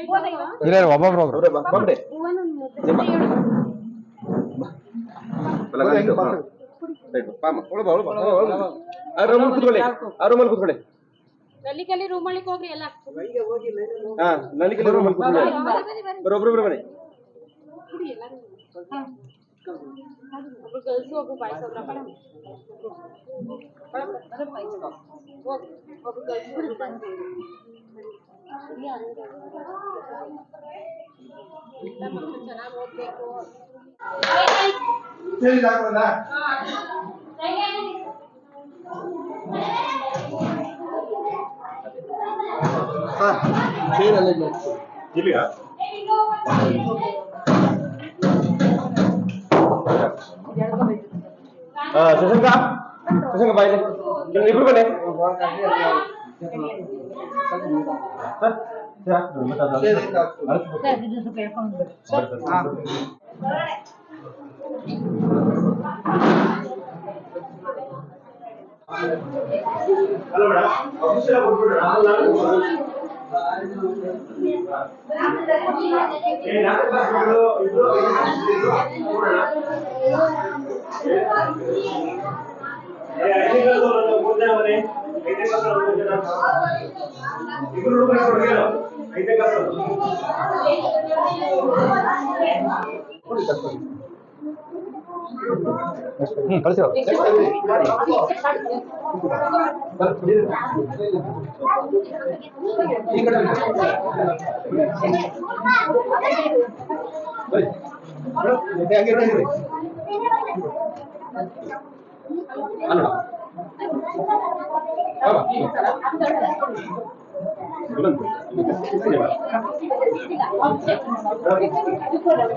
ಇಲ್ಲ ಇಲ್ಲ, ಒಬ್ಬೊಬ್ರು ಒಬ್ರು ಅವ್ರೆ ಬಾ, ಬಂದೆ. ಜಮ್ಮ. ಬಲ ಗಾಡಿ ಇಡು, ಹಾ. Right, ಬಾ, ಅಮ್ಮ. ಒಳ ಬಾ, ಒಳ ಬಾ, ಒಳ ಬಾ. ಆ ರೂಮಲ್ಲಿ ಕೂತ್ಕೊಳ್ಳಿ ಆ ರೂಮಲ್ಲಿ ಕೂತ್ಕೊಳ್ಳಿ ಗಲ್ಲಿಗಲ್ಲಿ ರೂಮ್ ಒಳಗೆ ಹೋಗ್ರಿ ಎಲ್ಲ ಹಾ ನನಗೆ ರೂಮಲ್ಲಿ ಕೂತ್ಕೊಳ್ಳಿ ಬರೋಬ್ರು ಬರೋ ಬನ್ನಿ ಒಬ್ರು ಗರ್ಲ್ಸ್ ಒಬ್ರು ಬಾಯ್ಸ್ ಒಬ್ರು ಒಬ್ರು ಗರ್ಲ್ಸ್ ಒಬ್ರು ಬಾಯ್ಸ್ ಎಲ್ಲ ಮಕ್ಕಳು ಚೆನ್ನಾಗಿ ಓದ್ಬೇಕು ಇಲ್ಲಿಯಾ ಹಾ ಶಶಾಂಕ ಶಶಾಂಕ ಬಾಯಿಲೆ ಇಬ್ರು ಬನ್ನಿ ಸರ್, ಅಲ್ಲ ಮೇಡಮ್ ಆಫೀಸೆಲ್ಲ ಕೊಟ್ಬಿಡ್ರಿ ಏ, ನಾಲ್ಕು ಕ್ಲಾಸ್ಗಳು, ಇಬ್ರು, ಇಬ್ರು, ನೋಡೋಣ. ಏ, ಐದನೇ ಕ್ಲಾಸ್ ಅವ್ರದ್ದು ಮೂರನೇ ಮನೆ, ಐದನೇ ಕ್ಲಾಸ್ ಅವ್ರದ್ದು ಮೂರು ಜನ. ಇಬ್ರು ರೂಮ್ ಕೊಡಿ ಹೇಳು. ಐದನೇ ಕ್ಲಾಸ್ ಅವ್ರದ್ದು. ಹ್ಮ್ ಕಳ್ಸಿ ಅವ್ರು. ಅಲ್ಲ. ಬಾ, ಬಾ. ಇಲ್ಲಂತೆ. ಇಲ್ಲಿ ಬಾ. ಬಾ. ಕುತ್ಕೊಂಡು ಹೋಗು.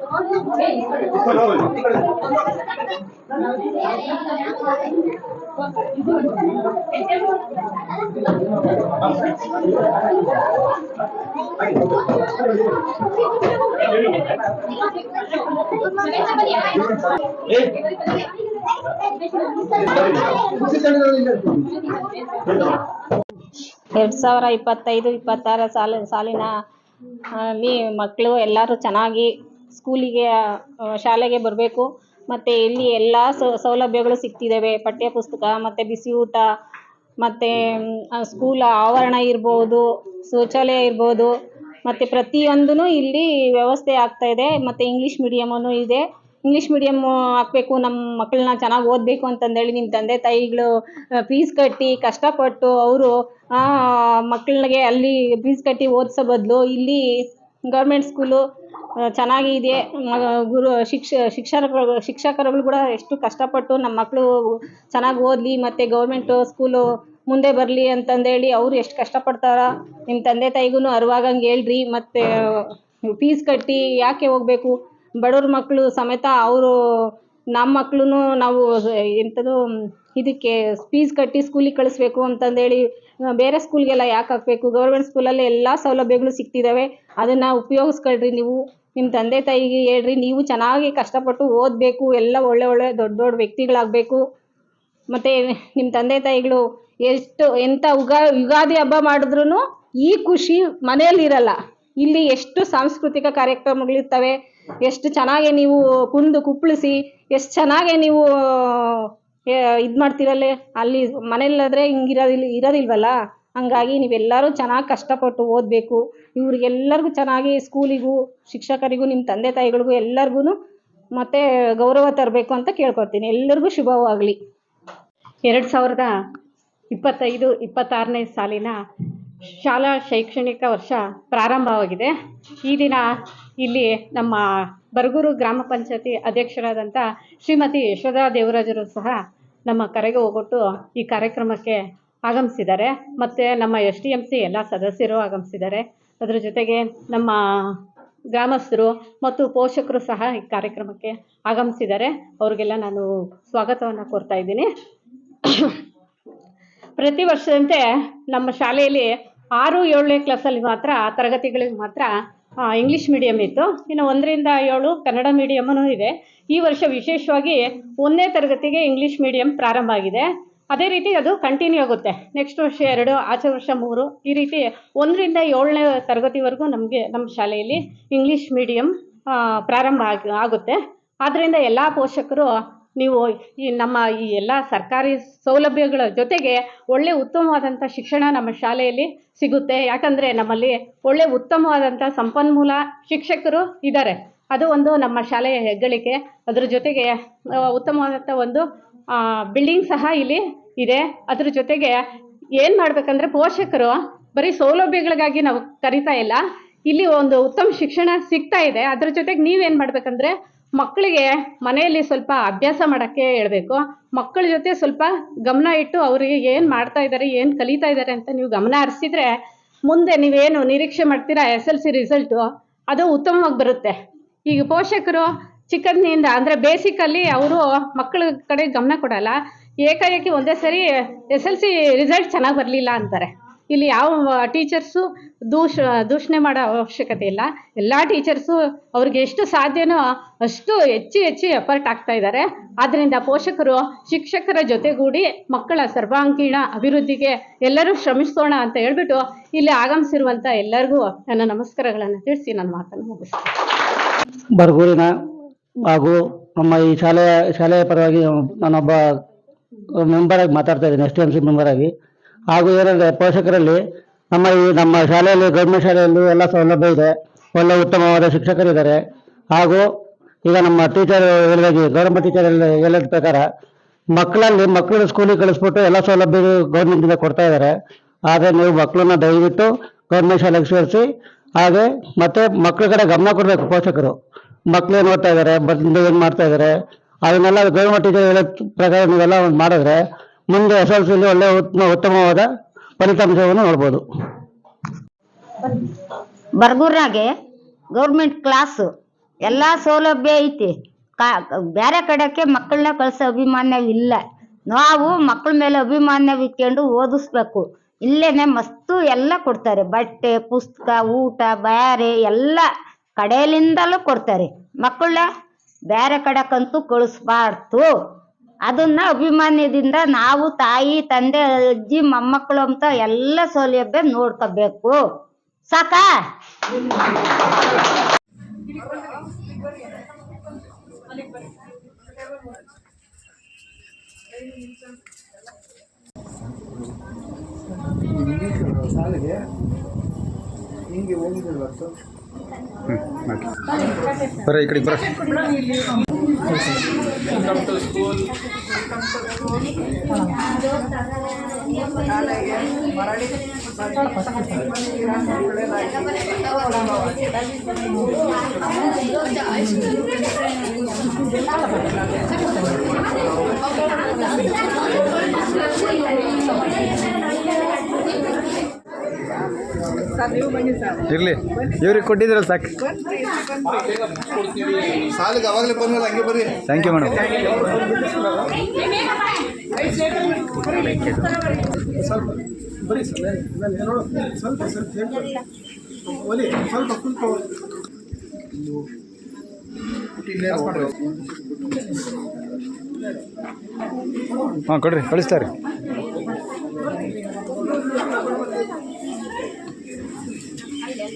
ಎರಡು ಸಾವಿರ ಇಪ್ಪತ್ತೈದು ಇಪ್ಪತ್ತಾರ ಸಾಲ ಸಾಲಿನ ಅಲ್ಲಿ ಮಕ್ಕಳು ಎಲ್ಲರೂ ಚೆನ್ನಾಗಿ ಸ್ಕೂಲಿಗೆ ಶಾಲೆಗೆ ಬರಬೇಕು. ಮತ್ತು ಇಲ್ಲಿ ಎಲ್ಲ ಸೌಲಭ್ಯಗಳು ಸಿಗ್ತಿದ್ದಾವೆ ಪಠ್ಯ ಪುಸ್ತಕ, ಮತ್ತು ಬಿಸಿ ಊಟ, ಮತ್ತು ಸ್ಕೂಲ್ ಆವರಣ ಇರ್ಬೋದು, ಶೌಚಾಲಯ ಇರ್ಬೋದು. ಮತ್ತು ಪ್ರತಿಯೊಂದೂ ಇಲ್ಲಿ ವ್ಯವಸ್ಥೆ ಆಗ್ತಾ ಇದೆ. ಮತ್ತು ಇಂಗ್ಲೀಷ್ ಮೀಡಿಯಮೂ ಇದೆ. ಇಂಗ್ಲೀಷ್ ಮೀಡಿಯಮ್ಮು ಹಾಕಬೇಕು. ನಮ್ಮ ಮಕ್ಕಳನ್ನ ಚೆನ್ನಾಗಿ ಓದಬೇಕು ಅಂತಂದೇಳಿ ನಿಮ್ಮ ತಂದೆ ತಾಯಿಗಳು ಫೀಸ್ ಕಟ್ಟಿ ಕಷ್ಟಪಟ್ಟು ಅವರು ಮಕ್ಕಳಿಗೆ ಅಲ್ಲಿ ಫೀಸ್ ಕಟ್ಟಿ ಓದಿಸೋ ಬದಲು ಇಲ್ಲಿ ಗೌರ್ಮೆಂಟ್ ಸ್ಕೂಲು ಚೆನ್ನಾಗಿದೆ. ಗುರು, ಶಿಕ್ಷ ಶಿಕ್ಷಕರು ಶಿಕ್ಷಕರುಗಳು ಕೂಡ ಎಷ್ಟು ಕಷ್ಟಪಟ್ಟು ನಮ್ಮ ಮಕ್ಕಳು ಚೆನ್ನಾಗಿ ಓದಲಿ ಮತ್ತು ಗೌರ್ಮೆಂಟು ಸ್ಕೂಲು ಮುಂದೆ ಬರಲಿ ಅಂತಂದೇಳಿ ಅವ್ರು ಎಷ್ಟು ಕಷ್ಟಪಡ್ತಾರೋ? ನಿಮ್ಮ ತಂದೆ ತಾಯಿಗೂ ಅರಿವಾಗಂಗೆ ಹೇಳ್ರಿ. ಮತ್ತು ಫೀಸ್ ಕಟ್ಟಿ ಯಾಕೆ ಹೋಗಬೇಕು? ಬಡವ್ರ ಮಕ್ಕಳು ಸಮೇತ ಅವರು ನಮ್ಮ ಮಕ್ಕಳೂ ನಾವು ಎಂಥದು ಇದಕ್ಕೆ ಫೀಸ್ ಕಟ್ಟಿ ಸ್ಕೂಲಿಗೆ ಕಳಿಸ್ಬೇಕು ಅಂತಂದೇಳಿ ಬೇರೆ ಸ್ಕೂಲ್ಗೆಲ್ಲ ಯಾಕೆ ಹಾಕಬೇಕು? ಗೌರ್ಮೆಂಟ್ ಸ್ಕೂಲಲ್ಲಿ ಎಲ್ಲ ಸೌಲಭ್ಯಗಳು ಸಿಗ್ತಿದ್ದಾವೆ ಅದನ್ನು ಉಪಯೋಗಿಸ್ಕೊಳ್ರಿ ನೀವು. ನಿಮ್ಮ ತಂದೆ ತಾಯಿಗೆ ಹೇಳ್ರಿ, ನೀವು ಚೆನ್ನಾಗಿ ಕಷ್ಟಪಟ್ಟು ಓದಬೇಕು. ಎಲ್ಲ ಒಳ್ಳೆ ಒಳ್ಳೆ ದೊಡ್ಡ ದೊಡ್ಡ ವ್ಯಕ್ತಿಗಳಾಗಬೇಕು. ಮತ್ತು ನಿಮ್ಮ ತಂದೆ ತಾಯಿಗಳು ಎಷ್ಟು ಎಂಥ ಉಗಾ, ಯುಗಾದಿ ಹಬ್ಬ ಮಾಡಿದ್ರೂ ಈ ಖುಷಿ ಮನೆಯಲ್ಲಿರಲ್ಲ ಇಲ್ಲಿ ಎಷ್ಟು ಸಾಂಸ್ಕೃತಿಕ ಕಾರ್ಯಕ್ರಮಗಳಿರ್ತವೆ ಎಷ್ಟು ಚೆನ್ನಾಗೆ ನೀವು ಕುಂದು ಕುಪ್ಪಳಿಸಿ, ಎಷ್ಟು ಚೆನ್ನಾಗಿ ನೀವು ಇದು ಮಾಡ್ತೀರಲ್ಲ? ಅಲ್ಲಿ ಮನೆಯಲ್ಲಾದರೆ ಹಿಂಗೆ ಇರೋದಿಲ್ಲ ಇರೋದಿಲ್ವಲ್ಲ? ಹಂಗಾಗಿ ನೀವೆಲ್ಲರೂ ಚೆನ್ನಾಗಿ ಕಷ್ಟಪಟ್ಟು ಓದಬೇಕು. ಇವ್ರಿಗೆಲ್ಲರಿಗೂ ಚೆನ್ನಾಗಿ ಸ್ಕೂಲಿಗೂ, ಶಿಕ್ಷಕರಿಗೂ ನಿಮ್ಮ ತಂದೆ ತಾಯಿಗಳಿಗೂ ಎಲ್ಲರಿಗೂ ಮತ್ತೆ ಗೌರವ ತರಬೇಕು ಅಂತ ಕೇಳ್ಕೊಡ್ತೀನಿ. ಎಲ್ಲರಿಗೂ ಶುಭವಾಗಲಿ. ಎರಡು ಸಾವಿರದ ಇಪ್ಪತ್ತೈದು, ಇಪ್ಪತ್ತಾರನೇ ಸಾಲಿನ ಶಾಲಾ ಶೈಕ್ಷಣಿಕ ವರ್ಷ ಪ್ರಾರಂಭವಾಗಿದೆ. ಈ ದಿನ ಇಲ್ಲಿ ನಮ್ಮ ಬರಗೂರು ಗ್ರಾಮ ಪಂಚಾಯತಿ ಅಧ್ಯಕ್ಷರಾದಂಥ ಶ್ರೀಮತಿ ಯಶೋಧಾ ದೇವರಾಜರು ಸಹ ನಮ್ಮ ಕರೆಗೆ ಹೋಗೊಟ್ಟು ಈ ಕಾರ್ಯಕ್ರಮಕ್ಕೆ ಆಗಮಿಸಿದ್ದಾರೆ. ಮತ್ತು ನಮ್ಮ ಎಸ್ ಡಿ ಎಂ ಸಿ ಎಲ್ಲ ಸದಸ್ಯರು ಆಗಮಿಸಿದ್ದಾರೆ. ಅದರ ಜೊತೆಗೆ ನಮ್ಮ ಗ್ರಾಮಸ್ಥರು ಮತ್ತು ಪೋಷಕರು ಸಹ ಈ ಕಾರ್ಯಕ್ರಮಕ್ಕೆ ಆಗಮಿಸಿದ್ದಾರೆ. ಅವರಿಗೆಲ್ಲ ನಾನು ಸ್ವಾಗತವನ್ನು ಕೋರ್ತಾ ಇದ್ದೀನಿ. ಪ್ರತಿ ವರ್ಷದಂತೆ ನಮ್ಮ ಶಾಲೆಯಲ್ಲಿ ಆರು ಏಳನೇ ಕ್ಲಾಸಲ್ಲಿ ಮಾತ್ರ, ತರಗತಿಗಳಿಗೆ ಮಾತ್ರ ಇಂಗ್ಲೀಷ್ ಮೀಡಿಯಮ್ ಇತ್ತು. ಇನ್ನು ಒಂದರಿಂದ ಏಳು ಕನ್ನಡ ಮೀಡಿಯಮ್ನೂ ಇದೆ. ಈ ವರ್ಷ ವಿಶೇಷವಾಗಿ ಒಂದನೇ ತರಗತಿಗೆ ಇಂಗ್ಲೀಷ್ ಮೀಡಿಯಮ್ ಪ್ರಾರಂಭ ಆಗಿದೆ. ಅದೇ ರೀತಿ ಅದು ಕಂಟಿನ್ಯೂ ಆಗುತ್ತೆ. ನೆಕ್ಸ್ಟ್ ವರ್ಷ ಎರಡು, ಆಚೆ ವರ್ಷ ಮೂರು. ಈ ರೀತಿ ಒಂದರಿಂದ ಏಳನೇ ತರಗತಿವರೆಗೂ ನಮಗೆ, ನಮ್ಮ ಶಾಲೆಯಲ್ಲಿ ಇಂಗ್ಲೀಷ್ ಮೀಡಿಯಮ್ ಪ್ರಾರಂಭ ಆಗಿ, ಆಗುತ್ತೆ. ಆದ್ದರಿಂದ ಎಲ್ಲ ಪೋಷಕರು ನೀವು ಈ ನಮ್ಮ ಈ ಎಲ್ಲ ಸರ್ಕಾರಿ ಸೌಲಭ್ಯಗಳ ಜೊತೆಗೆ ಒಳ್ಳೆ ಉತ್ತಮವಾದಂಥ ಶಿಕ್ಷಣ ನಮ್ಮ ಶಾಲೆಯಲ್ಲಿ ಸಿಗುತ್ತೆ. ಯಾಕಂದರೆ ನಮ್ಮಲ್ಲಿ ಒಳ್ಳೆ ಉತ್ತಮವಾದಂಥ ಸಂಪನ್ಮೂಲ ಶಿಕ್ಷಕರು ಇದ್ದಾರೆ ಅದು ಒಂದು ನಮ್ಮ ಶಾಲೆಯ ಹೆಗ್ಗಳಿಕೆ. ಅದರ ಜೊತೆಗೆ ಉತ್ತಮವಾದಂಥ ಒಂದು ಬಿಲ್ಡಿಂಗ್ ಸಹ ಇಲ್ಲಿ ಇದೆ. ಅದ್ರ ಜೊತೆಗೆ ಏನು ಮಾಡಬೇಕಂದ್ರೆ ಪೋಷಕರು ಬರೀ ಸೌಲಭ್ಯಗಳಿಗಾಗಿ ನಾವು ಕರಿತಾ ಇಲ್ಲ. ಇಲ್ಲಿ ಒಂದು ಉತ್ತಮ ಶಿಕ್ಷಣ ಸಿಗ್ತಾ ಇದೆ. ಅದ್ರ ಜೊತೆಗೆ ನೀವೇನು ಮಾಡಬೇಕಂದ್ರೆ ಮಕ್ಕಳಿಗೆ ಮನೆಯಲ್ಲಿ ಸ್ವಲ್ಪ ಅಭ್ಯಾಸ ಮಾಡೋಕ್ಕೆ ಹೇಳಬೇಕು. ಮಕ್ಕಳ ಜೊತೆ ಸ್ವಲ್ಪ ಗಮನ ಇಟ್ಟು ಅವರಿಗೆ ಏನು ಮಾಡ್ತಾ ಇದ್ದಾರೆ, ಏನು ಕಲಿತಾ ಇದ್ದಾರೆ ಅಂತ ನೀವು ಗಮನ ಹರಿಸಿದ್ರೆ ಮುಂದೆ ನೀವೇನು ನಿರೀಕ್ಷೆ ಮಾಡ್ತೀರಾ? ಎಸ್ ಎಲ್ ಸಿ ರಿಸಲ್ಟು ಅದು ಉತ್ತಮವಾಗಿ ಬರುತ್ತೆ. ಈಗ ಪೋಷಕರು ಚಿಕ್ಕಂದಿನಿಂದ ಅಂದರೆ ಬೇಸಿಕಲ್ಲಿ ಅವರು ಮಕ್ಕಳ ಕಡೆ ಗಮನ ಕೊಡಲ್ಲ. ಏಕಾಏಕಿ ಒಂದೇ ಸರಿ ಎಸ್ ಎಲ್ ಸಿ ರಿಸಲ್ಟ್ ಚೆನ್ನಾಗಿ ಬರಲಿಲ್ಲ ಅಂತಾರೆ. ಇಲ್ಲಿ ಯಾವ ಟೀಚರ್ಸು ದೂಷ, ದೂಷಣೆ ಮಾಡೋ ಅವಶ್ಯಕತೆ ಇಲ್ಲ. ಎಲ್ಲ ಟೀಚರ್ಸು ಅವ್ರಿಗೆ ಎಷ್ಟು ಸಾಧ್ಯನೋ ಅಷ್ಟು ಹೆಚ್ಚು ಹೆಚ್ಚು ಎಫರ್ಟ್ ಆಗ್ತಾ ಇದ್ದಾರೆ ಆದ್ದರಿಂದ ಪೋಷಕರು, ಶಿಕ್ಷಕರ ಜೊತೆಗೂಡಿ ಮಕ್ಕಳ ಸರ್ವಾಂಗೀಣ ಅಭಿವೃದ್ಧಿಗೆ ಎಲ್ಲರೂ ಶ್ರಮಿಸೋಣ ಅಂತ ಹೇಳ್ಬಿಟ್ಟು ಇಲ್ಲಿ ಆಗಮಿಸಿರುವಂಥ ಎಲ್ಲರಿಗೂ ನನ್ನ ನಮಸ್ಕಾರಗಳನ್ನು ತಿಳಿಸಿ ನನ್ನ ಮಾತನ್ನು ಮುಗಿಸ್ತೀನಿ. ಬರಗೂರಿನ ಹಾಗೂ ನಮ್ಮ ಈ ಶಾಲೆಯ ಶಾಲೆಯ ಪರವಾಗಿ ನಾನೊಬ್ಬ ಮೆಂಬರಾಗಿ ಮಾತಾಡ್ತಾ ಇದ್ದೀನಿ ಎಸ್ ಟಿ ಎಂ ಸಿ ಮೆಂಬರಾಗಿ ಹಾಗೂ ಏನಂದರೆ ಪೋಷಕರಲ್ಲಿ ನಮ್ಮ ಈ ನಮ್ಮ ಶಾಲೆಯಲ್ಲಿ, ಗೌರ್ಮೆಂಟ್ ಶಾಲೆಯಲ್ಲಿ ಎಲ್ಲ ಸೌಲಭ್ಯ ಇದೆ. ಒಳ್ಳೆ ಉತ್ತಮವಾದ ಶಿಕ್ಷಕರಿದ್ದಾರೆ. ಹಾಗೂ ಈಗ ನಮ್ಮ ಟೀಚರ್ ಹೇಳಿದಾಗೆ ಗೌರ್ಮೆಂಟ್ ಟೀಚರ್ ಹೇಳಿದ ಪ್ರಕಾರ ಮಕ್ಕಳಲ್ಲಿ ಮಕ್ಕಳು ಸ್ಕೂಲಿಗೆ ಕಳಿಸ್ಬಿಟ್ಟು ಎಲ್ಲ ಸೌಲಭ್ಯ ಗೌರ್ಮೆಂಟಿಂದ ಕೊಡ್ತಾ ಇದ್ದಾರೆ. ಆದರೆ ನೀವು ಮಕ್ಕಳನ್ನ ದಯವಿಟ್ಟು ಗೌರ್ಮೆಂಟ್ ಶಾಲೆಗೆ ಸೇರಿಸಿ, ಹಾಗೆ ಮತ್ತೆ ಮಕ್ಕಳ ಕಡೆ ಗಮನ ಕೊಡಬೇಕು ಪೋಷಕರು. ಮಕ್ಕಳು ಏನು ಓದ್ತಾ ಇದ್ದಾರೆ ಬಂದು ಏನು ಮಾಡ್ತಾ ಇದ್ದಾರೆ ಅದನ್ನೆಲ್ಲ ಗೌರ್ಮೆಂಟ್ ಟೀಚರ್ ಹೇಳೋ ಪ್ರಕಾರ ನೀವೆಲ್ಲ ಒಂದು ಮಾಡಿದ್ರೆ ಮುಂದೆ ಎಸ್ ಎಲ್ ಸಿಲಿ ಉತ್ತಮವಾದ ಫಲಿತಾಂಶವನ್ನು ನೋಡ್ಬೋದು. ಬರ್ಗೂರ್ನಾಗೆ ಗೌರ್ಮೆಂಟ್ ಕ್ಲಾಸು, ಎಲ್ಲ ಸೌಲಭ್ಯ ಐತಿ. ಕಾ ಬೇರೆ ಕಡೆಗೆ ಮಕ್ಕಳನ್ನ ಕಳಿಸೋ ಅಭಿಮಾನವಿಲ್ಲ ನಾವು ಮಕ್ಕಳ ಮೇಲೆ ಅಭಿಮಾನವಿಟ್ಕೊಂಡು ಓದಿಸ್ಬೇಕು. ಇಲ್ಲೇನೆ ಮಸ್ತು ಎಲ್ಲ ಕೊಡ್ತಾರೆ. ಬಟ್ಟೆ, ಪುಸ್ತಕ, ಊಟ, ಬ್ಯಾರೆ ಎಲ್ಲ ಕಡೆಯಲ್ಲಿಂದಲೂ ಕೊಡ್ತಾರೆ. ಮಕ್ಕಳನ್ನ ಬೇರೆ ಕಡೆಗಂತೂ ಕಳಿಸ್ಬಾರ್ದು. ಅದನ್ನ ಅಭಿಮಾನದಿಂದ ನಾವು ತಾಯಿ ತಂದೆ ಅಜ್ಜಿ ಮೊಮ್ಮಕ್ಕಳು ಅಂತ ಎಲ್ಲ ಸೌಲಭ್ಯ ನೋಡ್ಕೋಬೇಕು. ಸಾಕಾ? ಬರ್ರಿ ಈ ಕಡೆ ಬರ ಇರ್ಲಿ. ಇವ್ರಿಗೆ ಕೊಟ್ಟಿದ್ರಲ್ಲ ಸಾಕು. ಸಾಲಿಗೆ ಅವಾಗಲೇ ಬಂದ್ಮೇಲೆ ಹಂಗೆ ಬರ್ರಿ ಥ್ಯಾಂಕ್ ಯು ಮೇಡಮ್ ಹಾಂ ಕೊಡ್ರಿ ಕಳಿಸ್ತಾರೆ.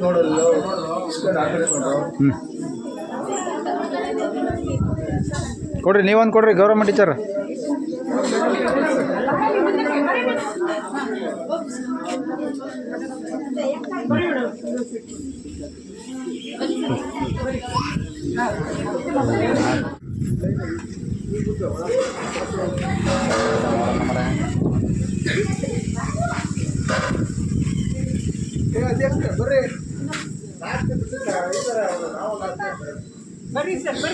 ನೋಡಲ್ಲ ಇಸ್ಕೊಂಡು ಆ ಕಡೆ ಕೊಂಡು ಹ್ಞೂ ಕೊಡ್ರಿ ನೀವೊಂದು ಕೊಡ್ರಿ ಗೌರಮ್ಮ ಟೀಚರ್ ಬರ್ರಿ ಬರ್ರಿ ಎರಡು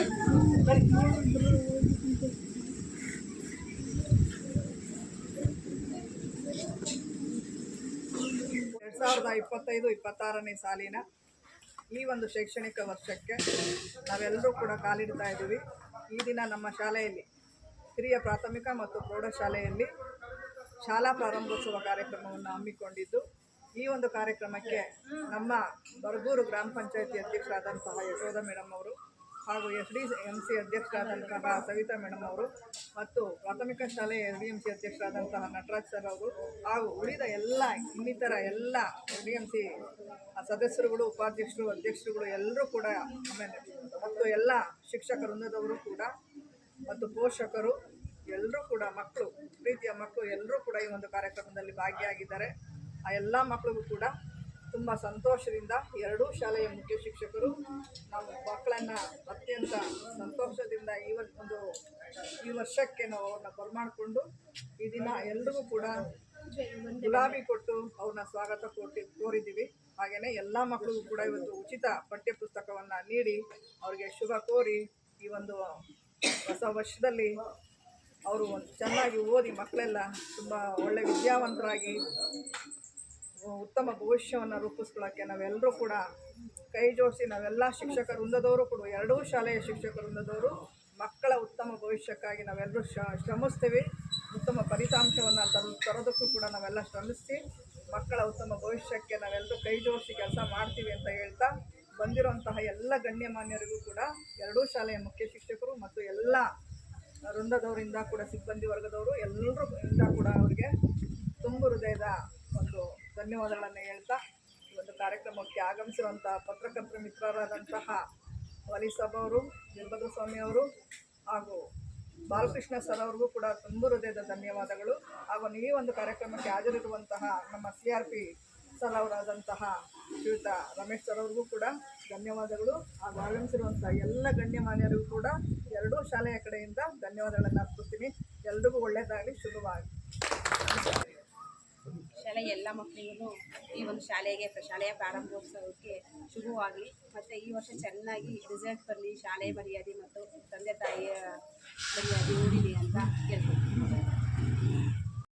ಸಾವಿರದ ಇಪ್ಪತ್ತೈದು, ಇಪ್ಪತ್ತಾರನೇ ಸಾಲಿನ ಈ ಒಂದು ಶೈಕ್ಷಣಿಕ ವರ್ಷಕ್ಕೆ ನಾವೆಲ್ಲರೂ ಕೂಡ ಕಾಲಿಡ್ತಾ ಇದ್ದೀವಿ. ಈ ದಿನ ನಮ್ಮ ಶಾಲೆಯಲ್ಲಿ, ಹಿರಿಯ ಪ್ರಾಥಮಿಕ ಮತ್ತು ಪ್ರೌಢಶಾಲೆಯಲ್ಲಿ ಶಾಲಾ ಪ್ರಾರಂಭೋತ್ಸವ ಕಾರ್ಯಕ್ರಮವನ್ನು ಹಮ್ಮಿಕೊಂಡಿದ್ದು, ಈ ಒಂದು ಕಾರ್ಯಕ್ರಮಕ್ಕೆ ನಮ್ಮ ಬರಗೂರು ಗ್ರಾಮ ಪಂಚಾಯತಿ ಅಧ್ಯಕ್ಷರಾದಂತಹ ಯಶೋಧ ಮೇಡಮ್ ಅವರು ಹಾಗೂ ಎಸ್ ಡಿ ಎಂ ಸಿ ಅಧ್ಯಕ್ಷರಾದಂತಹ ಸವಿತಾ ಮೇಡಮ್ ಅವರು ಮತ್ತು ಪ್ರಾಥಮಿಕ ಶಾಲೆಯ ಎಸ್ ಡಿ ಎಂ ಸಿ ಅಧ್ಯಕ್ಷರಾದಂತಹ ನಟರಾಜ್ ಸರ್ ಅವರು ಹಾಗೂ ಉಳಿದ ಎಲ್ಲ ಇನ್ನಿತರ ಎಲ್ಲ ಎಸ್ ಡಿ ಎಂ ಸಿ ಸದಸ್ಯರುಗಳು, ಉಪಾಧ್ಯಕ್ಷರು, ಅಧ್ಯಕ್ಷರುಗಳು ಎಲ್ಲರೂ ಕೂಡ ಆಮೇಲೆ ಮತ್ತು ಎಲ್ಲ ಶಿಕ್ಷಕ ವೃಂದದವರು ಕೂಡ ಮತ್ತು ಪೋಷಕರು ಎಲ್ಲರೂ ಕೂಡ ಮಕ್ಕಳು, ಪ್ರೀತಿಯ ಮಕ್ಕಳು ಎಲ್ಲರೂ ಕೂಡ ಈ ಒಂದು ಕಾರ್ಯಕ್ರಮದಲ್ಲಿ ಭಾಗಿಯಾಗಿದ್ದಾರೆ. ಆ ಎಲ್ಲ ಮಕ್ಕಳಿಗೂ ಕೂಡ ತುಂಬ ಸಂತೋಷದಿಂದ ಎರಡೂ ಶಾಲೆಯ ಮುಖ್ಯ ಶಿಕ್ಷಕರು ನಮ್ಮ ಮಕ್ಕಳನ್ನು ಅತ್ಯಂತ ಸಂತೋಷದಿಂದ ಈ ಒಂದು ಈ ವರ್ಷಕ್ಕೆ ನಾವು ಅವ್ರನ್ನ ಬರಮಾಡಿಕೊಂಡು ಈ ದಿನ ಎಲ್ರಿಗೂ ಕೂಡ ಗುಲಾಬಿ ಕೊಟ್ಟು ಅವ್ರನ್ನ ಸ್ವಾಗತ ಕೊಟ್ಟು ಕೋರಿದ್ದೀವಿ. ಹಾಗೆಯೇ ಎಲ್ಲ ಮಕ್ಕಳಿಗೂ ಕೂಡ ಇವತ್ತು ಉಚಿತ ಪಠ್ಯಪುಸ್ತಕವನ್ನು ನೀಡಿ ಅವರಿಗೆ ಶುಭ ಕೋರಿ ಈ ಒಂದು ಹೊಸ ವರ್ಷದಲ್ಲಿ ಅವರು ಚೆನ್ನಾಗಿ ಓದಿ ಮಕ್ಕಳೆಲ್ಲ ತುಂಬ ಒಳ್ಳೆ ವಿದ್ಯಾವಂತರಾಗಿ ಉತ್ತಮ ಭವಿಷ್ಯವನ್ನು ರೂಪಿಸ್ಕೊಳ್ಳೋಕ್ಕೆ ನಾವೆಲ್ಲರೂ ಕೂಡ ಕೈ ಜೋಡಿಸಿ ನಾವೆಲ್ಲ ಶಿಕ್ಷಕ ವೃಂದದವರು ಕೂಡ ಎರಡೂ ಶಾಲೆಯ ಶಿಕ್ಷಕ ವೃಂದದವರು ಮಕ್ಕಳ ಉತ್ತಮ ಭವಿಷ್ಯಕ್ಕಾಗಿ ನಾವೆಲ್ಲರೂ ಶ್ರಮಿಸ್ತೀವಿ. ಉತ್ತಮ ಫಲಿತಾಂಶವನ್ನು ತರ ತರೋದಕ್ಕೂ ಕೂಡ ನಾವೆಲ್ಲ ಶ್ರಮಿಸಿ ಮಕ್ಕಳ ಉತ್ತಮ ಭವಿಷ್ಯಕ್ಕೆ ನಾವೆಲ್ಲರೂ ಕೈ ಜೋಡಿಸಿ ಕೆಲಸ ಮಾಡ್ತೀವಿ ಅಂತ ಹೇಳ್ತಾ ಬಂದಿರುವಂತಹ ಎಲ್ಲ ಗಣ್ಯಮಾನ್ಯರಿಗೂ ಕೂಡ ಎರಡೂ ಶಾಲೆಯ ಮುಖ್ಯ ಶಿಕ್ಷಕರು ಮತ್ತು ಎಲ್ಲ ವೃಂದದವರಿಂದ ಕೂಡ ಸಿಬ್ಬಂದಿ ವರ್ಗದವರು ಎಲ್ಲರೂ ಇಂದ ಕೂಡ ಅವರಿಗೆ ತುಂಬು ಹೃದಯದ ಒಂದು ಧನ್ಯವಾದಗಳನ್ನು ಹೇಳ್ತಾ ಈ ಒಂದು ಕಾರ್ಯಕ್ರಮಕ್ಕೆ ಆಗಮಿಸಿರುವಂತಹ ಪತ್ರಕರ್ತರ ಮಿತ್ರರಾದಂತಹ ವಲಿಸಬ್ ಅವರು ವೀರಭದ್ರ ಸ್ವಾಮಿ ಅವರು ಹಾಗೂ ಬಾಲಕೃಷ್ಣ ಸರ್ ಅವ್ರಿಗೂ ಕೂಡ ತುಂಬು ಹೃದಯದ ಧನ್ಯವಾದಗಳು. ಹಾಗೂ ಈ ಒಂದು ಕಾರ್ಯಕ್ರಮಕ್ಕೆ ಹಾಜರಿರುವಂತಹ ನಮ್ಮ ಸಿ ಆರ್ ಪಿ ಸರ್ ಅವರಾದಂತಹ ಶ್ರೀಯುತ ರಮೇಶ್ ಸರ್ ಅವ್ರಿಗೂ ಕೂಡ ಧನ್ಯವಾದಗಳು. ಹಾಗೂ ಆಗಮಿಸಿರುವಂತಹ ಎಲ್ಲ ಗಣ್ಯಮಾನ್ಯರಿಗೂ ಕೂಡ ಎರಡೂ ಶಾಲೆಯ ಕಡೆಯಿಂದ ಧನ್ಯವಾದಗಳನ್ನು ಅರ್ಪಿಸ್ತೀನಿ. ಎಲ್ರಿಗೂ ಒಳ್ಳೆಯದಾಗಲಿ ಶುಭವಾಗಿ ಶಾಲೆಯ ಎಲ್ಲ ಮಕ್ಕಳಿಗೂ ಈ ಒಂದು ಶಾಲೆಗೆ ಶಾಲೆಯ ಪ್ರಾರಂಭೋತ್ಸವಕ್ಕೆ ಶುಭವಾಗಲಿ ಮತ್ತು ಈ ವರ್ಷ ಚೆನ್ನಾಗಿ ರಿಸಲ್ಟ್ ಬರಲಿ, ಶಾಲೆ ಮರ್ಯಾದೆ ಮತ್ತು ತಂದೆ ತಾಯಿಯ ಮರ್ಯಾದೆ ಉಳಿಲಿ ಅಂತ ಕೇಳ್ತೀನಿ